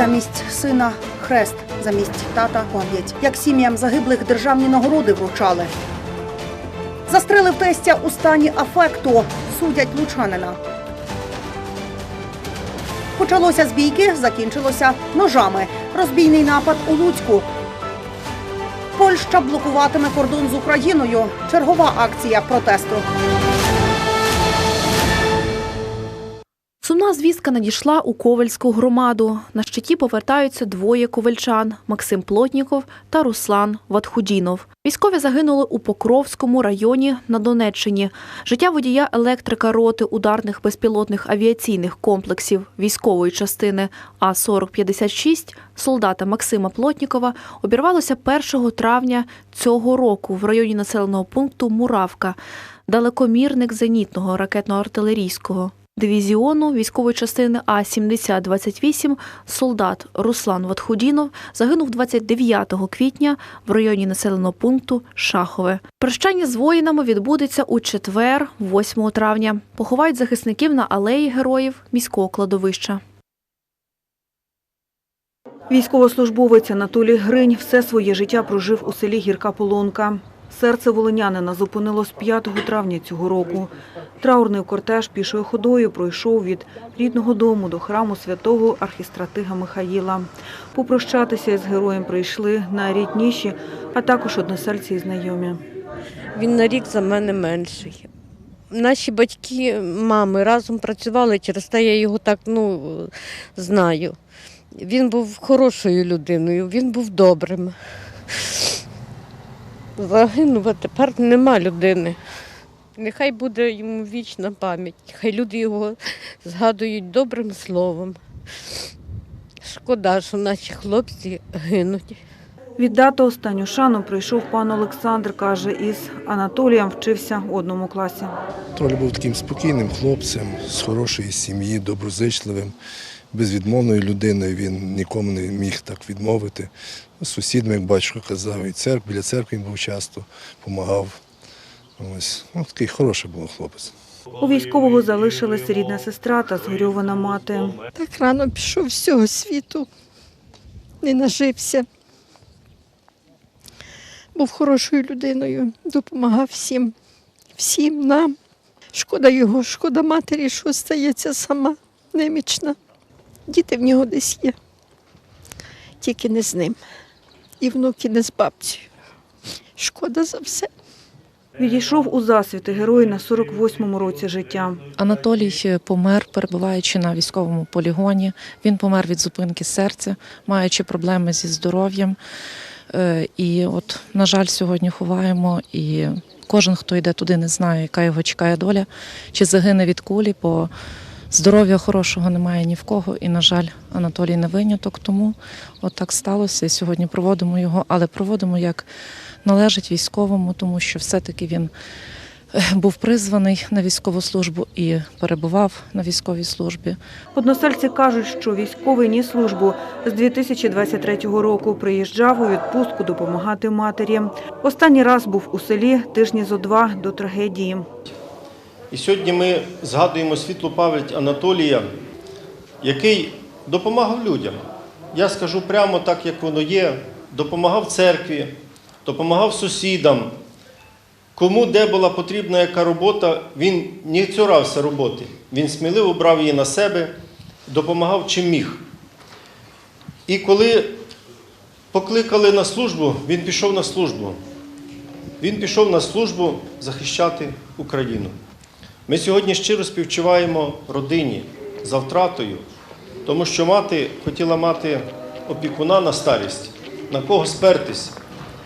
Замість сина хрест, замість тата пам'ять. Як сім'ям загиблих державні нагороди вручали. Застрелив тестя у стані афекту. Судять лучанина. Почалося з бійки, закінчилося ножами. Розбійний напад у Луцьку. Польща блокуватиме кордон з Україною. Чергова акція протесту. Сумна звістка надійшла у Ковальську громаду. На щиті повертаються двоє ковальчан – Максим Плотніков та Руслан Ватхудінов. Військові загинули у Покровському районі на Донеччині. Життя водія електрика роти ударних безпілотних авіаційних комплексів військової частини А-4056 солдата Максима Плотнікова обірвалося 1 травня цього року в районі населеного пункту Муравка, далекомірник зенітного ракетно-артилерійського дивізіону військової частини А-7028 солдат Руслан Ватхудінов загинув 29 квітня в районі населеного пункту Шахове. Прощання з воїнами відбудеться у четвер, 8 травня. Поховають захисників на алеї героїв міського кладовища. Військовослужбовець Анатолій Гринь все своє життя прожив у селі Гірка Полонка. Серце волинянина зупинилось 5 травня цього року. Траурний кортеж пішою ходою пройшов від рідного дому до храму святого архістратига Михаїла. Попрощатися із героєм прийшли найрідніші, а також односельці і знайомі. Він на рік за мене менший. Наші батьки, мами разом працювали, через те я його так ну, знаю. Він був хорошою людиною, він був добрим. Загинув, а тепер нема людини. Нехай буде йому вічна пам'ять, хай люди його згадують добрим словом. Шкода, що наші хлопці гинуть. Віддати останню шану прийшов пан Олександр, каже, із Анатолієм вчився в одному класі. Троль був таким спокійним хлопцем, з хорошої сім'ї, доброзичливим, безвідмовною людиною. Він нікому не міг так відмовити. З сусідами, як батько казав, і церкв, біля церкви він був часто, допомагав. Ось, ну, такий хороший був хлопець. У військового залишилась рідна сестра та згорьована мати. Так рано пішов з цього світу, не нажився. Був хорошою людиною, допомагав всім, всім нам. Шкода його, шкода матері, що стається сама немічна. Діти в нього десь є, тільки не з ним. І внуки не з бабцею. Шкода за все. Відійшов у засвіти герой на 48-му році життя. Анатолій помер, перебуваючи на військовому полігоні. Він помер від зупинки серця, маючи проблеми зі здоров'ям. Е, І от, на жаль, сьогодні ховаємо. І кожен, хто йде туди, не знає, яка його чекає доля, чи загине від кулі, бо здоров'я хорошого немає ні в кого. І, на жаль, Анатолій не виняток. Тому от так сталося. І сьогодні проводимо його, але проводимо як належить військовому, тому що все-таки він е, був призваний на військову службу і перебував на військовій службі. Односельці кажуть, що військовий ніс службу з 2023 року приїжджав у відпустку допомагати матері. Останній раз був у селі тижні зо два до трагедії. І сьогодні ми згадуємо світлу пам'ять Анатолія, який допомагав людям. Я скажу прямо так, як воно є, допомагав церкві, допомагав сусідам. Кому де була потрібна яка робота, він не цурався роботи. Він сміливо брав її на себе, допомагав чим міг. І коли покликали на службу, він пішов на службу. Він пішов на службу захищати Україну. Ми сьогодні щиро співчуваємо родині за втратою, тому що мати хотіла мати опікуна на старість, на кого спертись,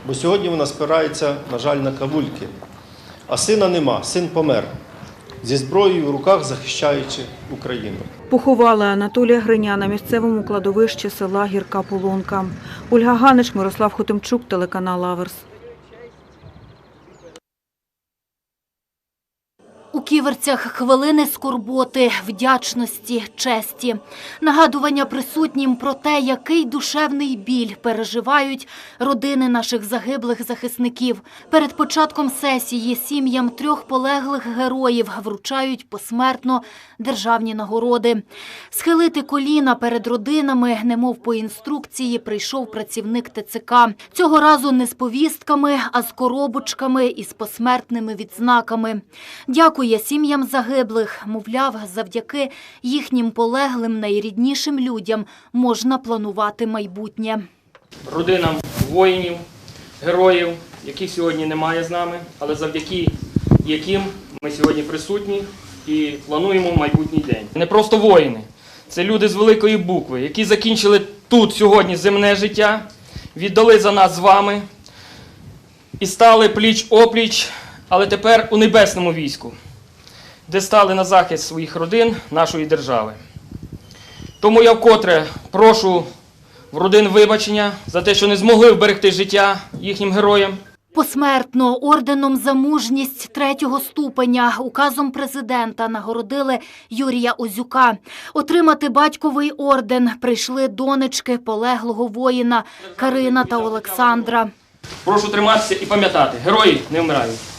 бо сьогодні вона спирається, на жаль, на кавульки. А сина нема, син помер зі зброєю в руках захищаючи Україну. Поховали Анатолія Гриня на місцевому кладовищі села Гірка Полонка. Ольга Ганич, Мирослав Хотимчук, телеканал Аверс. Ківерцях хвилини скорботи, вдячності, честі, нагадування присутнім про те, який душевний біль переживають родини наших загиблих захисників. Перед початком сесії сім'ям трьох полеглих героїв вручають посмертно державні нагороди. Схилити коліна перед родинами, немов по інструкції, прийшов працівник ТЦК. Цього разу не з повістками, а з коробочками із посмертними відзнаками. Дякує сім'ям загиблих. Мовляв, завдяки їхнім полеглим найріднішим людям можна планувати майбутнє. родинам воїнів, героїв, яких сьогодні немає з нами, але завдяки яким ми сьогодні присутні і плануємо майбутній день. Не просто воїни, це люди з великої букви, які закінчили тут сьогодні земне життя, віддали за нас з вами і стали пліч опліч, але тепер у небесному війську, де стали на захист своїх родин, нашої держави. Тому я вкотре прошу в родин вибачення за те, що не змогли вберегти життя їхнім героям. Посмертно орденом за мужність третього ступеня указом президента нагородили Юрія Озюка. Отримати батьковий орден прийшли донечки полеглого воїна Карина та Олександра. Прошу триматися і пам'ятати, герої не вмирають.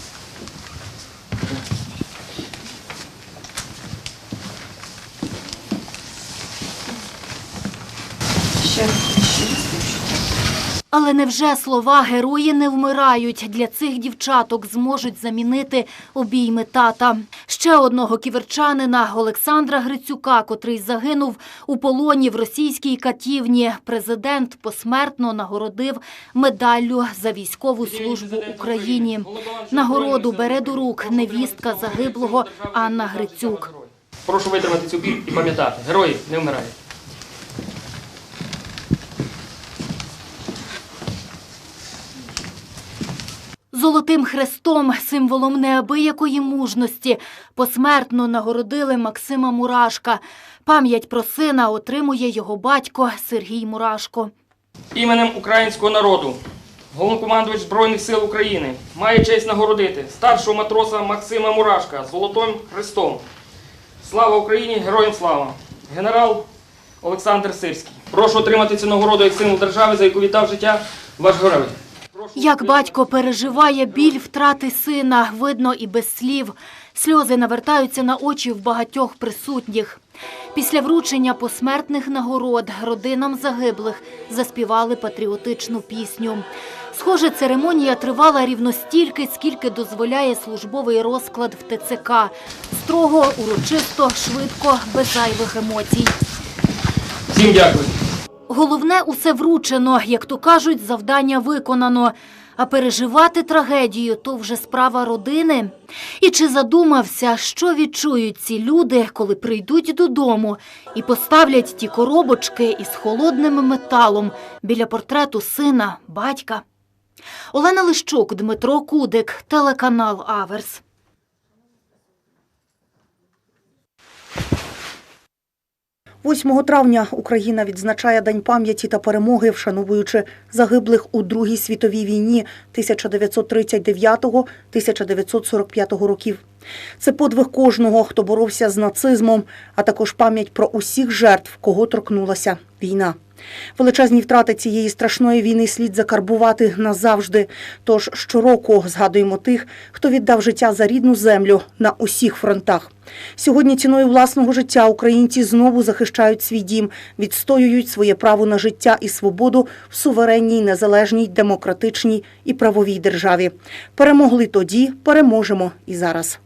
Але невже слова герої не вмирають для цих дівчаток зможуть замінити обійми тата? Ще одного ківерчанина Олександра Грицюка, котрий загинув у полоні в російській катівні, президент посмертно нагородив медаллю за військову службу Україні. Нагороду бере до рук невістка загиблого Анна Грицюк. Прошу витримати цю біль і пам'ятати, герої не вмирають. Золотим хрестом, символом неабиякої мужності, посмертно нагородили Максима Мурашка. Пам'ять про сина отримує його батько Сергій Мурашко. Іменем українського народу головнокомандувач Збройних сил України має честь нагородити старшого матроса Максима Мурашка Золотим Хрестом. Слава Україні! Героям слава! Генерал Олександр Сирський. Прошу отримати цю нагороду як символ держави, за яку віддав життя ваш герой. Як батько переживає біль втрати сина, видно і без слів. Сльози навертаються на очі в багатьох присутніх. Після вручення посмертних нагород родинам загиблих заспівали патріотичну пісню. Схоже, церемонія тривала рівно стільки, скільки дозволяє службовий розклад в ТЦК. Строго, урочисто, швидко, без зайвих емоцій. Всім дякую. Головне усе вручено, як то кажуть, завдання виконано. А переживати трагедію то вже справа родини. І чи задумався, що відчують ці люди, коли прийдуть додому і поставлять ті коробочки із холодним металом біля портрету сина, батька? Олена Лищук, Дмитро Кудик, телеканал Аверс. 8 травня Україна відзначає День пам'яті та перемоги, вшановуючи загиблих у Другій світовій війні 1939-1945 років. Це подвиг кожного, хто боровся з нацизмом, а також пам'ять про усіх жертв, кого торкнулася війна. Величезні втрати цієї страшної війни слід закарбувати назавжди. Тож щороку згадуємо тих, хто віддав життя за рідну землю на усіх фронтах. Сьогодні ціною власного життя українці знову захищають свій дім, відстоюють своє право на життя і свободу в суверенній, незалежній, демократичній і правовій державі. Перемогли тоді, переможемо і зараз.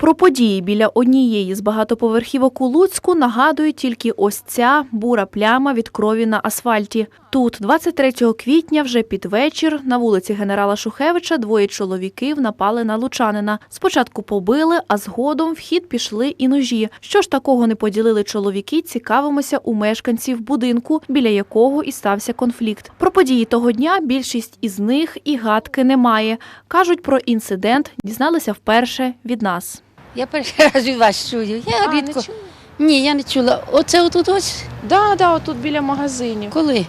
Про події біля однієї з багатоповерхівок у Луцьку нагадує тільки ось ця бура пляма від крові на асфальті. Тут, 23 квітня, вже під вечір, на вулиці генерала Шухевича двоє чоловіків напали на лучанина. Спочатку побили, а згодом в хід пішли і ножі. Що ж такого не поділили чоловіки, цікавимося у мешканців будинку, біля якого і стався конфлікт. Про події того дня більшість із них і гадки немає. Кажуть, про інцидент дізналися вперше від нас. Я перший раз від вас чую. Я А, не рідко. чули? Ні, я не чула. Оце отут ось Да, да, отут біля магазинів. коли?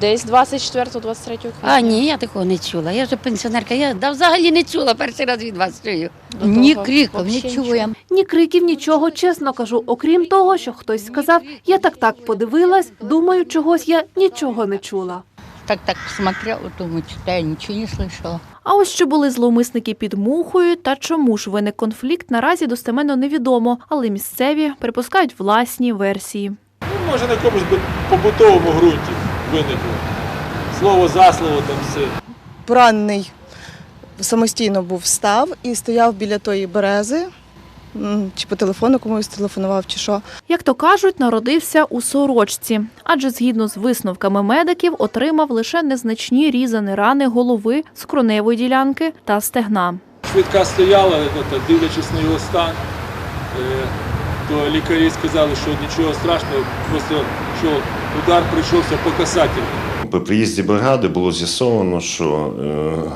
Десь 24-23 квітня. А, ні, я такого не чула. Я вже пенсіонерка, я да, взагалі не чула, перший раз від вас чую. До Ні того криком, не чуємо. Ні криків, нічого, чесно кажу. Окрім того, що хтось сказав, я так так подивилась, думаю, чогось я нічого не чула. Так так смотрела, думаю, что я ничего не слышала. А ось що були зловмисники під мухою та чому ж виник конфлікт, наразі достеменно невідомо, але місцеві припускають власні версії. Ну, може на якомусь побутовому ґрунті виникло. Слово за слово там все. поранений самостійно був встав і стояв біля тої берези, чи по телефону комусь телефонував, чи що. Як то кажуть, народився у сорочці, адже згідно з висновками медиків отримав лише незначні різані рани голови, скроневої ділянки та стегна. Швидка стояла, дивлячись на його стан, е, то лікарі сказали, що нічого страшного, просто що удар прийшовся по касательному. При приїзді бригади було з'ясовано, що е,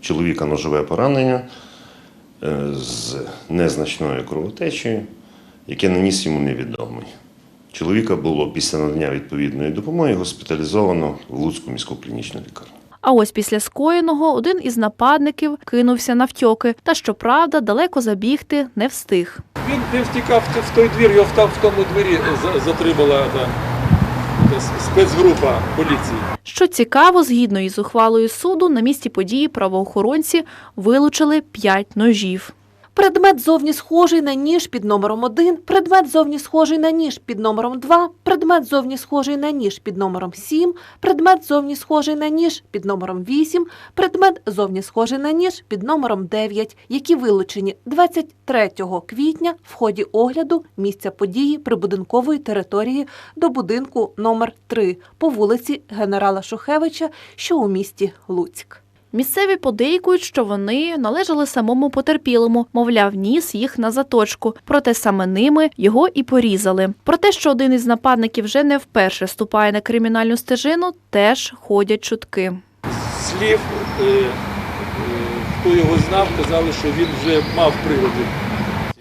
чоловіка ножове поранення з незначною кровотечею, яке наніс йому невідомий. Чоловіка було після надання відповідної допомоги госпіталізовано в Луцьку міську клінічну лікарню. А ось після скоєного один із нападників кинувся навтьоки, та щоправда, далеко забігти не встиг. Він, він втікав в- в той двір, його в, там, в тому двері за- затримала спецгрупа поліції. Що цікаво, згідно із ухвалою суду, на місці події правоохоронці вилучили п'ять ножів. Предмет зовні схожий на ніж під номером 1, предмет зовні схожий на ніж під номером 2, предмет зовні схожий на ніж під номером 7, предмет зовні схожий на ніж під номером 8, предмет зовні схожий на ніж під номером 9, які вилучені 23 квітня в ході огляду місця події прибудинкової території до будинку номер 3 по вулиці генерала Шухевича, що у місті Луцьк. Місцеві подейкують, що вони належали самому потерпілому, мовляв, ніс їх на заточку. Проте саме ними його і порізали. Про те, що один із нападників вже не вперше ступає на кримінальну стежину, теж ходять чутки. Слів, е, е, хто його знав, казали, що він вже мав приводи.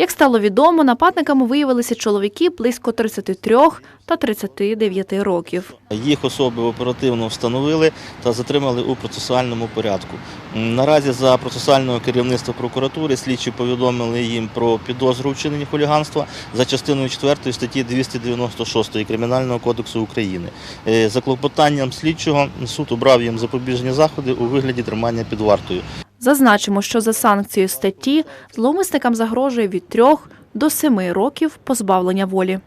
Як стало відомо, нападниками виявилися чоловіки близько 33 та 39 років. Їх особи оперативно встановили та затримали у процесуальному порядку. Наразі за процесуального керівництва прокуратури слідчі повідомили їм про підозру у вчиненні хуліганства за частиною 4 статті 296 Кримінального кодексу України. Е, За клопотанням слідчого суд обрав їм запобіжні заходи у вигляді тримання під вартою. Зазначимо, що за санкцією статті зловмисникам загрожує від 3 до 7 років позбавлення волі.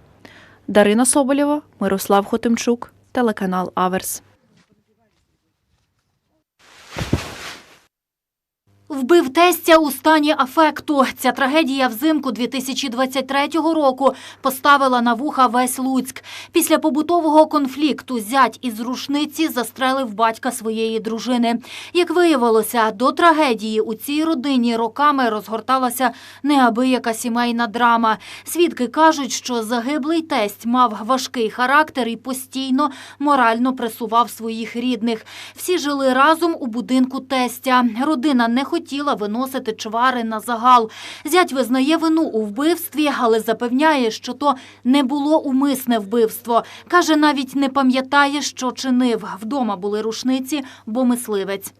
Дарина Соболєва, Мирослав Хотимчук, телеканал Аверс. Вбив тестя у стані афекту. Ця трагедія взимку 2023 року поставила на вуха весь Луцьк. Після побутового конфлікту зять із рушниці застрелив батька своєї дружини. Як виявилося, до трагедії у цій родині роками розгорталася неабияка сімейна драма. Свідки кажуть, що загиблий тесть мав важкий характер і постійно морально пресував своїх рідних. Всі жили разом у будинку тестя. Родина не хотіла виносити чвари на загал. Зять визнає вину у вбивстві, але запевняє, що то не було умисне вбивство. Каже, навіть не пам'ятає, що чинив. Вдома були рушниці, бо мисливець.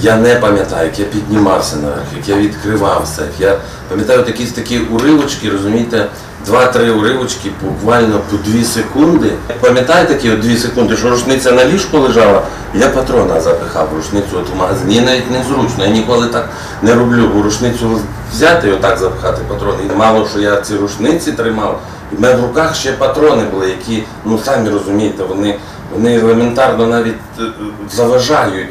Я не пам'ятаю, як я піднімався наверх, як я відкривався. Я пам'ятаю такі такі уривочки, розумієте, два-три уривочки, буквально по дві секунди. Пам'ятаєте такі дві секунди, що рушниця на ліжку лежала, я патрона запихав рушницю от в магазині. Мені навіть незручно, я ніколи так не роблю, бо рушницю взяти і отак запихати патрони. І мало що я ці рушниці тримав. І в мене в руках ще патрони були, які, ну самі розумієте, вони, вони елементарно навіть е, е, заважають.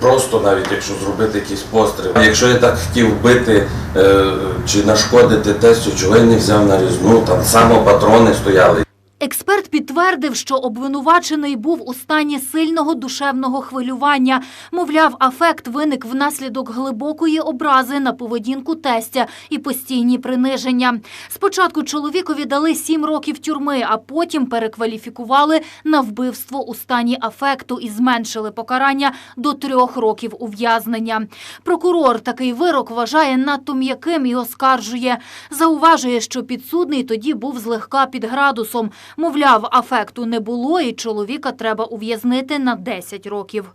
Просто навіть якщо зробити якийсь постріл. Якщо я так хотів вбити е, чи нашкодити тестю, чого я не взяв на різну, там само патрони стояли. Експерт підтвердив, що обвинувачений був у стані сильного душевного хвилювання. Мовляв, афект виник внаслідок глибокої образи на поведінку тестя і постійні приниження. Спочатку чоловікові дали сім років тюрми, а потім перекваліфікували на вбивство у стані афекту і зменшили покарання до трьох років ув'язнення. Прокурор такий вирок вважає надто м'яким і оскаржує. Зауважує, що підсудний тоді був злегка під градусом. Мовляв, афекту не було і чоловіка треба ув'язнити на 10 років.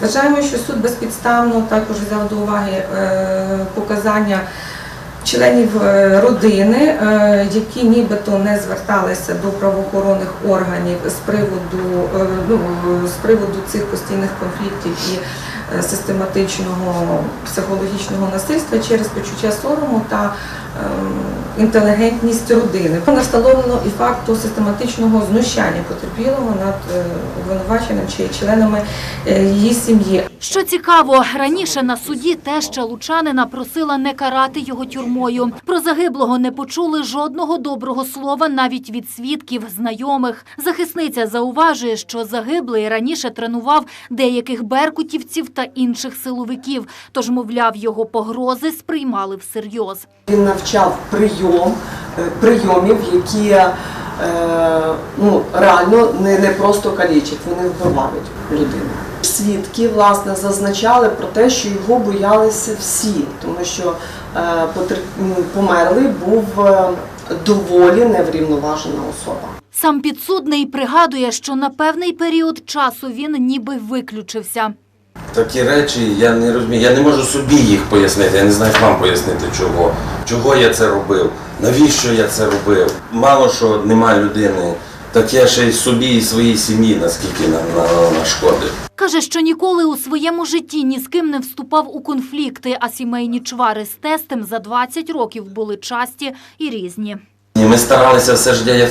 Вважаємо, що суд безпідставно також взяв до уваги е, показання членів е, родини, е, які нібито не зверталися до правоохоронних органів з приводу, ну, з приводу цих постійних конфліктів і систематичного психологічного насильства через почуття сорому та інтелігентність родини. Не встановлено і факту систематичного знущання потерпілого над е, обвинуваченим чи членами е, її сім'ї. Що цікаво, раніше на суді теща Лучанина просила не карати його тюрмою. Про загиблого не почули жодного доброго слова навіть від свідків, знайомих. Захисниця зауважує, що загиблий раніше тренував деяких беркутівців та інших силовиків, тож, мовляв, його погрози сприймали всерйоз. Він навчав прийом, е, прийомів, які е, ну, реально не, не просто калічать, вони вбивають людину. Свідки власне зазначали про те, що його боялися всі, тому що е, потер- померлий був доволі неврівноважена особа. Сам підсудний пригадує, що на певний період часу він ніби виключився. Такі речі я не розумію. Я не можу собі їх пояснити. Я не знаю, як вам пояснити, чого. Чого я це робив, навіщо я це робив. Мало що нема людини, так я ще й собі і своїй сім'ї, наскільки на, на, нашкодив. Каже, що ніколи у своєму житті ні з ким не вступав у конфлікти, а сімейні чвари з тестем за 20 років були часті і різні. Ми старалися все життя, я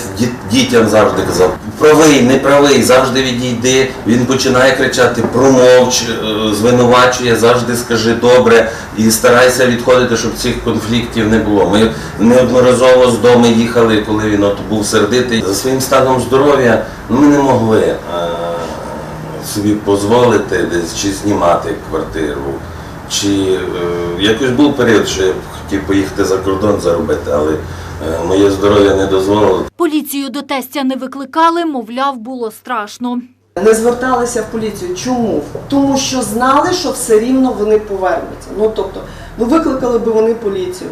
дітям завжди казав, правий, не правий, завжди відійди. Він починає кричати, промовч, е, звинувачує, завжди скажи добре і старайся відходити, щоб цих конфліктів не було. Ми неодноразово з дому їхали, коли він от був сердитий. За своїм станом здоров'я ми не могли е, собі дозволити десь чи знімати квартиру. Чи е, якось був період, що я б хотів поїхати за кордон заробити, але е, моє здоров'я не дозволило. Поліцію до тестя не викликали, мовляв, було страшно. Не зверталися в поліцію. Чому? Тому що знали, що все рівно вони повернуться. Ну тобто, ну викликали би вони поліцію,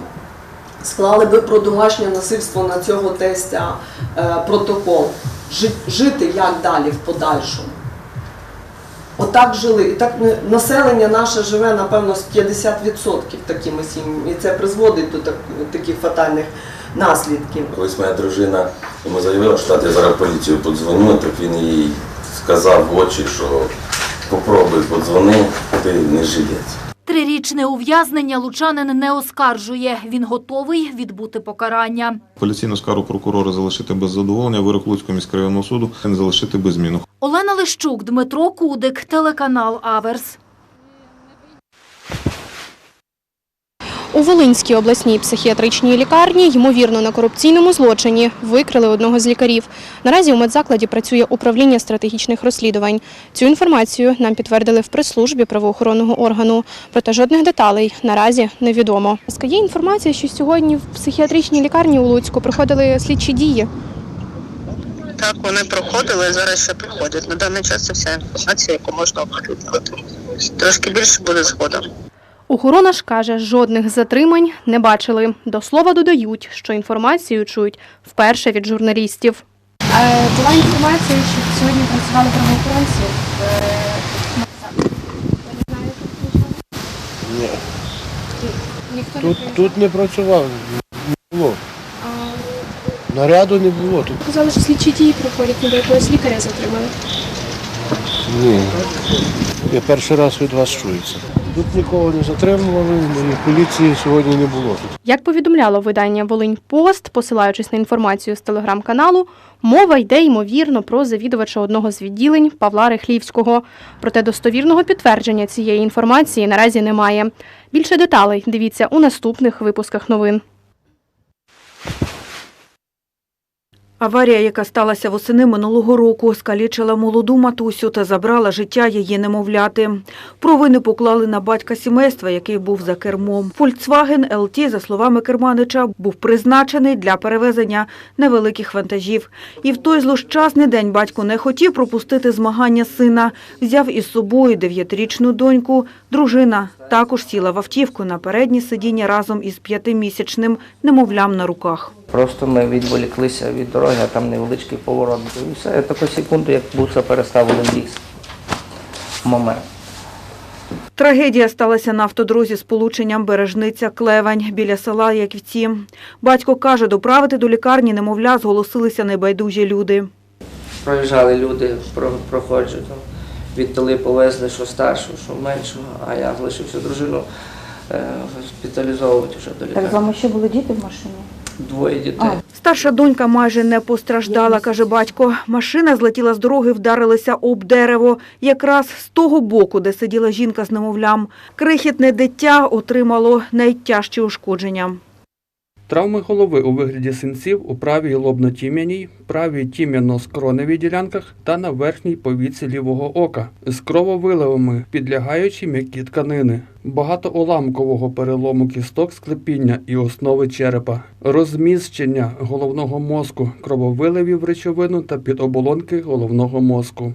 склали би про домашнє насильство на цього тестя е, протокол. Жи- жити як далі в подальшому. Отак жили. І так ми- населення наше живе, напевно, з 50% такими сім'ями. І це призводить до так, таких фатальних наслідків. Колись моя дружина йому заявила, що я зараз в поліцію подзвоню, так він їй сказав в очі, що попробуй подзвони, ти не жилець. Трирічне ув'язнення лучанин не оскаржує. Він готовий відбути покарання. Апеляційну скаргу прокурора залишити без задоволення, вирок Луцького міськрайонного суду не залишити без зміну. Олена Лищук, Дмитро Кудик, телеканал Аверс. У Волинській обласній психіатричній лікарні, ймовірно, на корупційному злочині викрили одного з лікарів. Наразі у медзакладі працює управління стратегічних розслідувань. Цю інформацію нам підтвердили в прес-службі правоохоронного органу. Проте жодних деталей наразі невідомо. Є інформація, що сьогодні в психіатричній лікарні у Луцьку проходили слідчі дії. Так, вони проходили, зараз ще проходять. На даний час це вся інформація, яку можна оприлюднити. Трошки більше буде згодом. Охорона ж каже, жодних затримань не бачили. До слова додають, що інформацію чують вперше від журналістів. Була інформація, що сьогодні працювали правоохоронці. Ні. Ніхто Тут, тут не працював, не було. Наряду не було. Тут Казали, що слідчі дії проходять, ніби якогось лікаря затримали. ні. Я перший раз від вас чую це. Тут нікого не затримували, ні поліції сьогодні не було. Тут Як повідомляло видання Волинь Пост, посилаючись на інформацію з телеграм-каналу, мова йде ймовірно про завідувача одного з відділень Павла Рихлівського. Проте достовірного підтвердження цієї інформації наразі немає. Більше деталей дивіться у наступних випусках новин. Аварія, яка сталася восени минулого року, скалічила молоду матусю та забрала життя її немовляти. Провини поклали на батька сімейства, який був за кермом. Volkswagen LT, за словами керманича, був призначений для перевезення невеликих вантажів. І в той злощасний день батько не хотів пропустити змагання сина. Взяв із собою дев'ятирічну доньку. Дружина також сіла в автівку на переднє сидіння разом із п'ятимісячним немовлям на руках. Просто ми відволіклися від дороги, а там невеличкий поворот. І все, я таку секунду, як буса переставили в ліс. Момент. Трагедія сталася на автодрозі з полученням Бережниця-Клевань біля села Яківці. Батько каже, доправити до лікарні немовля зголосилися небайдужі люди. Проїжджали люди, про- проходжу там. Віддали, повезли, що старшого, що меншого, а я залишився дружину е, госпіталізовувати вже до лікарні. Так, вами ще були діти в машині? Двоє дітей. Старша донька майже не постраждала, каже батько. Машина злетіла з дороги, вдарилася об дерево. Якраз з того боку, де сиділа жінка з немовлям. Крихітне дитя отримало найтяжчі ушкодження. Травми голови у вигляді синців у правій лобно-тім'яній, правій тім'яно-скроневій ділянках та на верхній повіці лівого ока з крововиливами, підлягаючи м'які тканини, багатоуламкового перелому кісток склепіння і основи черепа, розміщення головного мозку, крововиливів речовину та підоболонки головного мозку.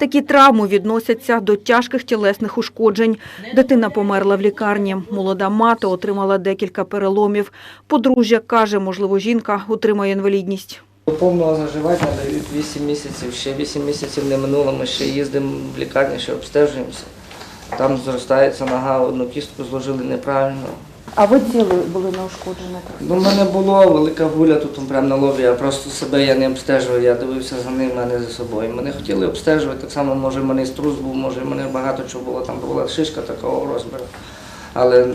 Такі травми відносяться до тяжких тілесних ушкоджень. Дитина померла в лікарні. Молода мати отримала декілька переломів. Подружжя каже, можливо, жінка отримає інвалідність. До повного заживання дають 8 місяців, ще 8 місяців не минуло, ми ще їздимо в лікарню, ще обстежуємося. Там зростається нога, одну кістку зложили неправильно. А ви тіли були неушкоджені? Ну, в мене було велика гуля тут прямо на лобі, я просто себе я не обстежував, я дивився за ним, а не за собою. Мене хотіли обстежувати, так само, може, в мене струс був, може, мене багато чого було, там була шишка такого розміру. Але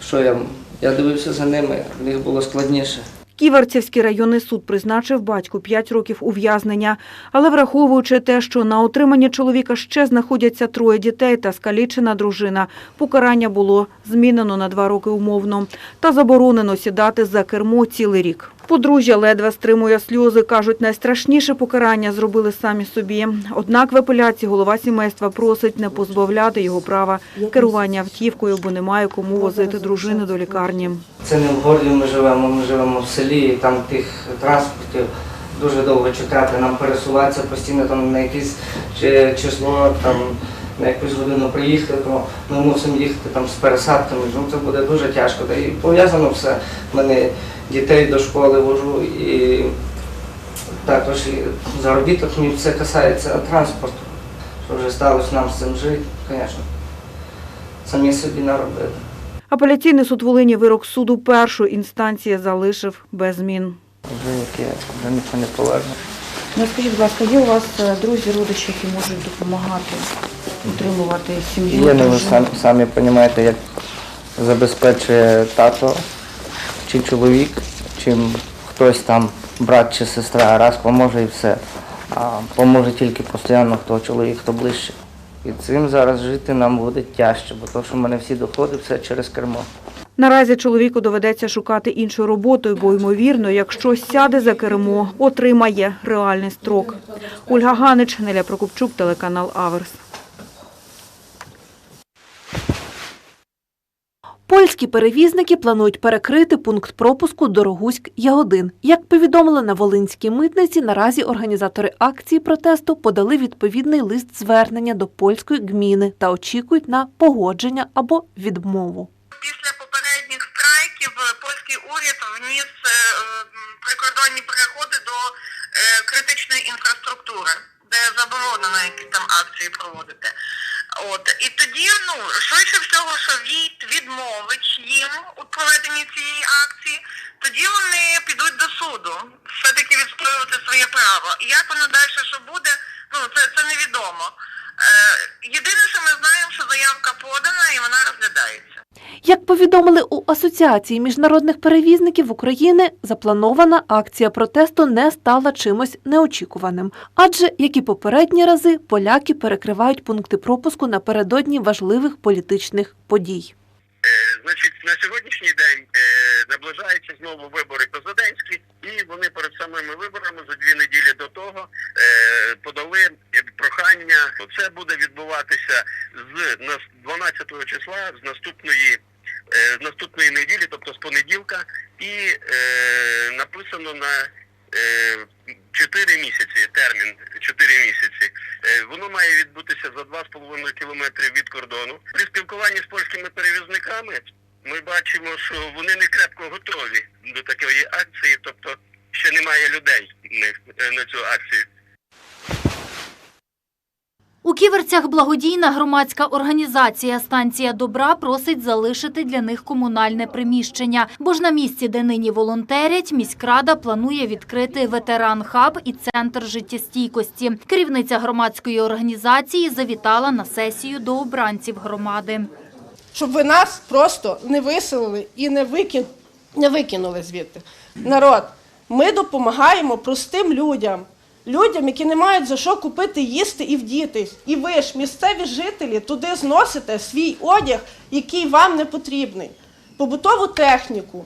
що я, я дивився за ними, в них було складніше. Ківерцівський районний суд призначив батьку 5 років ув'язнення, але враховуючи те, що на отримання чоловіка ще знаходяться троє дітей та скалічена дружина, покарання було змінено на 2 роки умовно та заборонено сідати за кермо цілий рік. Подружжя ледве стримує сльози, кажуть, найстрашніше покарання зробили самі собі. Однак в апеляції голова сімейства просить не позбавляти його права керування автівкою, бо немає кому возити дружину до лікарні. Це не в городі ми живемо, ми живемо в селі, і там тих транспортів дуже довго чекати, нам пересуватися постійно там на якесь число, там на якусь годину приїхати, то ми мусимо їхати там з пересадками. Ну це буде дуже тяжко. Та і пов'язано все. Мене дітей до школи вожу і також і заробіток мені все касається транспорту. Що вже сталося нам з цим жити, звісно. Самі собі наробили. Апеляційний суд Волині вирок суду першої інстанції залишив без змін. Вже яке вже ніхто не поверне. Ну скажіть, будь ласка, є у вас е, друзі, родичі, які можуть допомагати утримувати сім'ю? Є, ну ви самі, самі розумієте, як забезпечує тато чи чоловік, чим хтось там, брат чи сестра, раз поможе і все. А поможе тільки постійно хто чоловік, хто ближче. І цим зараз жити нам буде тяжче, бо то, що в мене всі доходи, все через кермо. Наразі чоловіку доведеться шукати іншу роботу, бо, ймовірно, якщо сяде за кермо, отримає реальний строк. Ольга Ганич, Неля Прокопчук, телеканал Аверс. Польські перевізники планують перекрити пункт пропуску Дорогуськ-Ягодин. Як повідомили на Волинській митниці, наразі організатори акції протесту подали відповідний лист звернення до польської гміни та очікують на погодження або відмову. Після попередніх страйків польський уряд вніс е, прикордонні переходи до е, критичної інфраструктури, де заборонено якісь там акції проводити. От і тоді, ну швидше всього, що від відмовить їм у проведенні цієї акції, тоді вони підуть до суду, все-таки відстоювати своє право. І як воно далі що буде, ну це, це невідомо. Е, єдине, що ми знаємо, що заявка подана і вона розглядається. Як повідомили у Асоціації міжнародних перевізників України, запланована акція протесту не стала чимось неочікуваним. Адже, як і попередні рази, поляки перекривають пункти пропуску напередодні важливих політичних подій. Значить, на сьогоднішній день е, наближаються знову вибори президентські, і вони перед самими виборами за дві неділі до того е, подали е. Це буде відбуватися з нас- 12 числа з наступної. е, З наступної неділі, тобто з понеділка, і е, написано на е, 4 місяці термін 4 місяці. Е, воно має відбутися за 2,5 кілометри від кордону. При спілкуванні з польськими перевізниками ми бачимо, що вони не крепко готові до такої акції, тобто ще немає людей на цю акцію. У Ківерцях благодійна громадська організація «Станція добра» просить залишити для них комунальне приміщення. Бо ж на місці, де нині волонтерять, міськрада планує відкрити ветеран-хаб і центр життєстійкості. Керівниця громадської організації завітала на сесію до обранців громади. щоб ви нас просто не виселили і не, викин... не викинули звідти. Народ, ми допомагаємо простим людям, людям, які не мають за що купити їсти і вдітись. І ви ж, місцеві жителі, туди зносите свій одяг, який вам не потрібний, побутову техніку,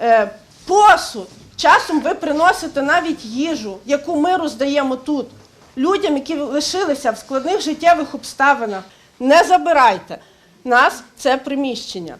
е, посуд. Часом ви приносите навіть їжу, яку ми роздаємо тут, людям, які лишилися в складних життєвих обставинах. Не забирайте нас це приміщення.